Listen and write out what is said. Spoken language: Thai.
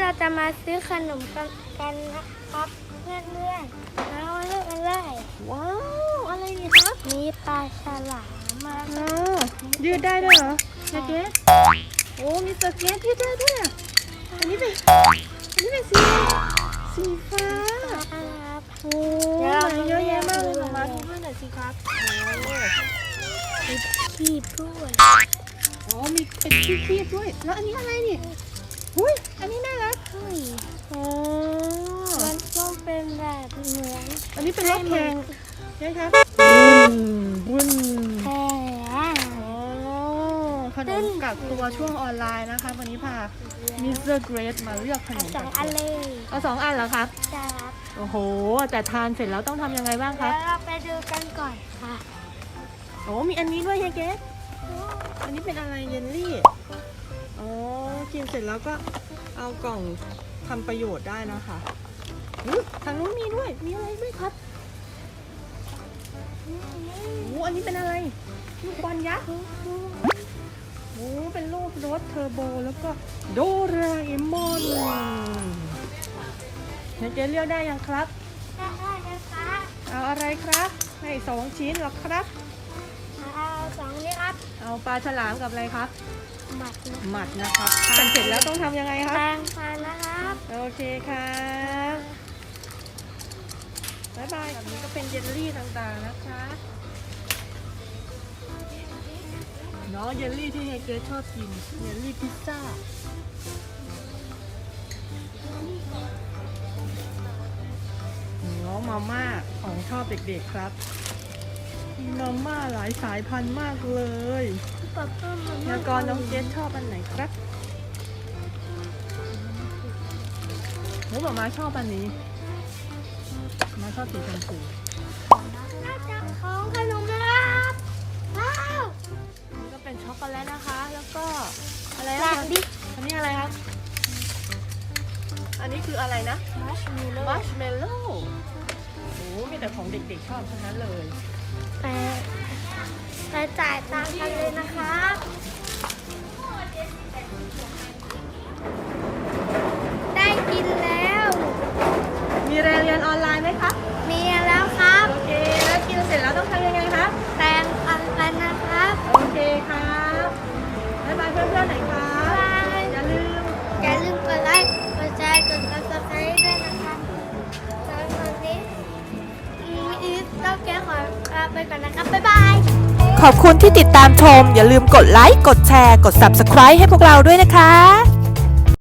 เราจะมาซื้อขนมกันกันนะครับเพื่อนๆแล้วเลือกกันเลยว้าวอะไรเนี่ยครับมีปลาฉลามมาอ๋อยืดได้ด้วยเหรอสเก็ตโอ้มีสเก็ตยืดได้ด้วยอะอันนี้เป็นอันนี้เป็นสีสีฟ้าครับโอ้ยเยอะแยะมากเลยมาดูด้วยหน่อยสิครับโอ้มีขีบด้วยอ๋อมีเป็นคีบๆด้วยแล้วอันนี้อะไรนี่ อุ้ยอันนี้น่ารักเฮ้ยอ๋อมันต้องเป็นแบบเหมือนอันนี้เป็นรถแข่งใช่ไหมครับวุ่นวุ่นแพรอ๋อขนมกักตัวช่วงออนไลน์นะคะ วันนี้พามิสเตอร์เกรดมาเลือกขนเอามสองอันเลยเอาสองอันเหรอครับ จ้าครับโอ้โห แต่ทานเสร็จแล้วต้องทำยังไงบ้างคแล้รับวเราไปดูกันก่อนค่ะโอ้มีอันนี้ด้วยเฮียเกสอันนี้เป็นอะไรเยลลี่ อ๋อ กินเสร็จแล้วก็เอากล่องทำประโยชน์ได้นะคะอุ๊ยทางนู้นมีด้วย มีอะไรด้วยครับโอ้อันนี้เป็นอะไร ลูกบอลยักษ์โอ้เป็นรูปรถเทอร์โบแล้วก็โดราเอมอนเฮียเกสเลือกได้ยังครับ ได้นะคะเอาอะไรครับ ให้สองชิ้นเหรอครับ เอาสองนี้ครับ เอาปลาฉลามกับอะไรครับ หมักนะหมัดนะครับทานเสร็จแล้วต้องทำยังไงครับแปรงฟันนะครับโอเคครับบ๊ายบายแบบนี้ก็เป็นเยลลี่ต่างๆนะคะเนาะเยลลี่ที่เฮเกชอบกินเยลลี่พิซซ่าน้องมาม่าของชอบเด็กๆครับ มีมาม่าหลายสายพันธุ์มากเลยป๊าป้ามาแล้ม่าวก็น้องเจสชอบอันไหนครับหนูบอกมาชอบอันนี้ มาชอบสีชมพูน่าจะของขนมนะครับว้าวนี่ก็เป็นช็อกโกแลตนะคะ แล้วก็อะไรแปลนะกดิอันนี้อะไรครับ อันนี้คืออะไรนะมัชมิลโล่มัชเมลโล่โอ้มีแต่ของเด็กๆชอบทั้งนั้นเลย ไปไปจ่ายตังค์กันเลยนะครับ ขอบคุณที่ติดตามชม อย่าลืมกดไลค์ กดแชร์ กด Subscribe ให้พวกเราด้วยนะคะ